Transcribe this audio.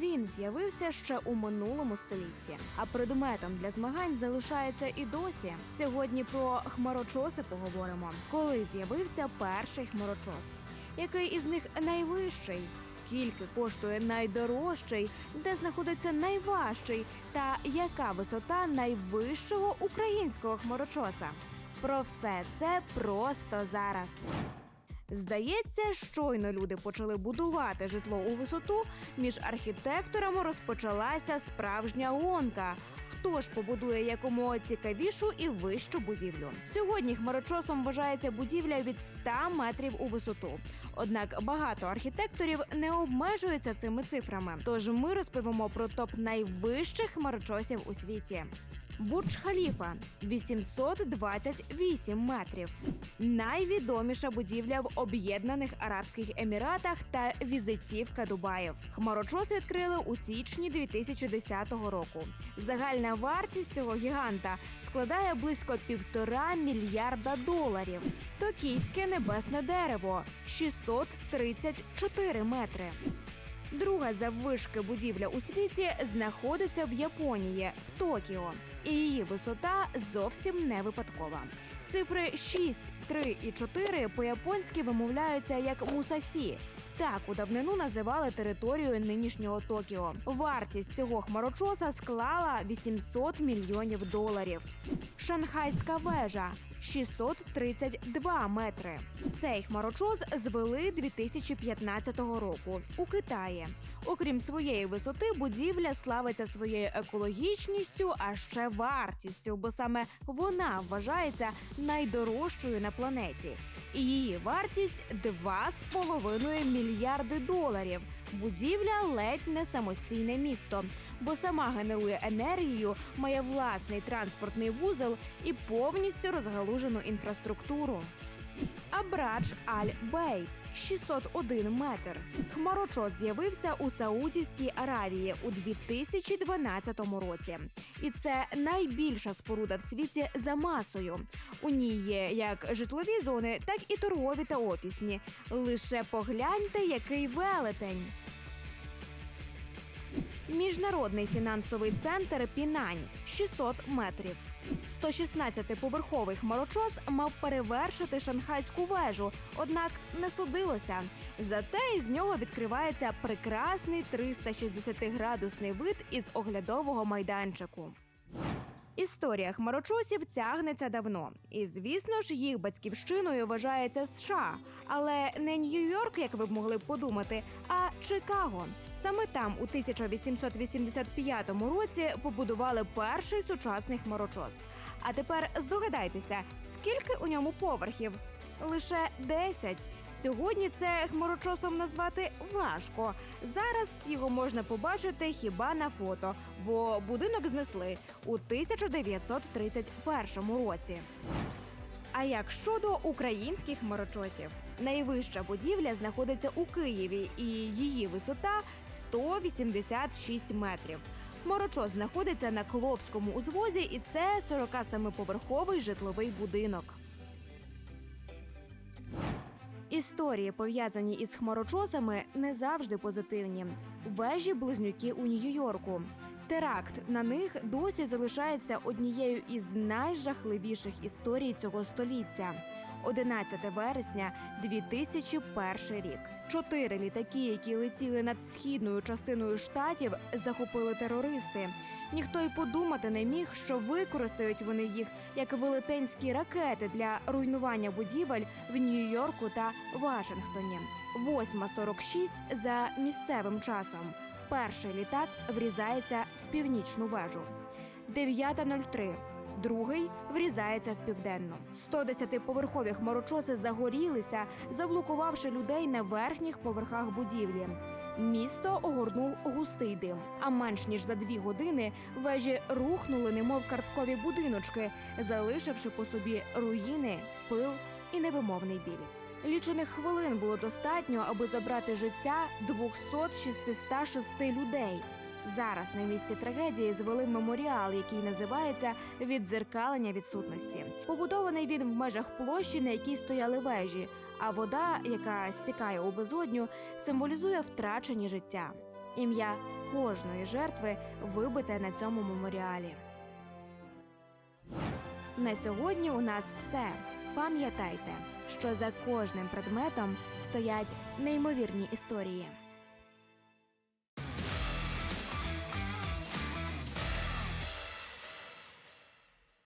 Він з'явився ще у минулому столітті, а предметом для змагань залишається і досі. Сьогодні про хмарочоси поговоримо. Коли з'явився перший хмарочос? Який із них найвищий? Скільки коштує найдорожчий, де знаходиться найважчий, та яка висота найвищого українського хмарочоса? Про все це просто зараз. Здається, щойно люди почали будувати житло у висоту. Між архітекторами розпочалася справжня гонка. Хто ж побудує якомога цікавішу і вищу будівлю? Сьогодні хмарочосом вважається будівля від 100 метрів у висоту. Однак багато архітекторів не обмежуються цими цифрами. Тож ми розповімо про топ найвищих хмарочосів у світі. Бурдж Халіфа 828 метрів. Найвідоміша будівля в Об'єднаних Арабських Еміратах та візитівка Дубаїв. Хмарочос відкрили у січні 2010 року. Загальна вартість цього гіганта складає близько півтора мільярда доларів. Токійське небесне дерево 634 метри. Друга заввишки будівля у світі знаходиться в Японії в Токіо, і її висота зовсім не випадкова. Цифри 6, 3 і 4 по-японськи вимовляються як мусасі. Так у давнину називали територію нинішнього Токіо. Вартість цього хмарочоса склала 800 мільйонів доларів. Шанхайська вежа 632 метри. Цей хмарочос звели 2015 року у Китаї. Окрім своєї висоти, будівля славиться своєю екологічністю, а ще вартістю, бо саме вона вважається найдорожчою на планеті. І її вартість 2,5 мільярди доларів. Будівля ледь не самостійне місто, бо сама генерує енергію, має власний транспортний вузол і повністю розгалужену інфраструктуру. Абрадж Аль-Бейт 601 метр. Хмарочос з'явився у Саудівській Аравії у 2012 році. І це найбільша споруда в світі за масою. У ній є як житлові зони, так і торгові та офісні. Лише погляньте, який велетень. Міжнародний фінансовий центр Пінань 600 метрів. 116-поверховий хмарочос мав перевершити шанхайську вежу, однак не судилося. Зате із нього відкривається прекрасний 360-градусний вид із оглядового майданчику. Історія хмарочосів тягнеться давно, і звісно ж, їх батьківщиною вважається США, але не Нью-Йорк, як ви б могли б подумати, а Чикаго. Саме там у 1885 році побудували перший сучасний хмарочос. А тепер здогадайтеся, скільки у ньому поверхів? Лише 10. Сьогодні це хмарочосом назвати важко. Зараз його можна побачити хіба на фото, бо будинок знесли у 1931 році. А як щодо українських хмарочосів, найвища будівля знаходиться у Києві, і її висота 186 метрів. Хмарочос знаходиться на Кловському узвозі, і це 47-поверховий житловий будинок. Історії, пов'язані із хмарочосами, не завжди позитивні. Вежі близнюки у Нью-Йорку. Теракт на них досі залишається однією із найжахливіших історій цього століття. 11 вересня 2001 рік. Чотири літаки, які летіли над східною частиною штатів, захопили терористи. Ніхто й подумати не міг, що використають вони їх як велетенські ракети для руйнування будівель в Нью-Йорку та Вашингтоні. 8.46 за місцевим часом. Перший літак врізається в північну вежу. 9.03. Другий врізається в південну. 110-поверхові хмарочоси загорілися, заблокувавши людей на верхніх поверхах будівлі. Місто огорнув густий дим. А менш ніж за дві години вежі рухнули, немов карткові будиночки, залишивши по собі руїни, пил і невимовний біль. Лічених хвилин було достатньо, аби забрати життя 200-606 людей. Зараз на місці трагедії звели меморіал, який називається Віддзеркалення відсутності. Побудований він в межах площі, на якій стояли вежі. А вода, яка стікає у безодню, символізує втрачені життя. ім'я кожної жертви вибите на цьому меморіалі. На сьогодні у нас все. Пам'ятайте, що за кожним предметом стоять неймовірні історії.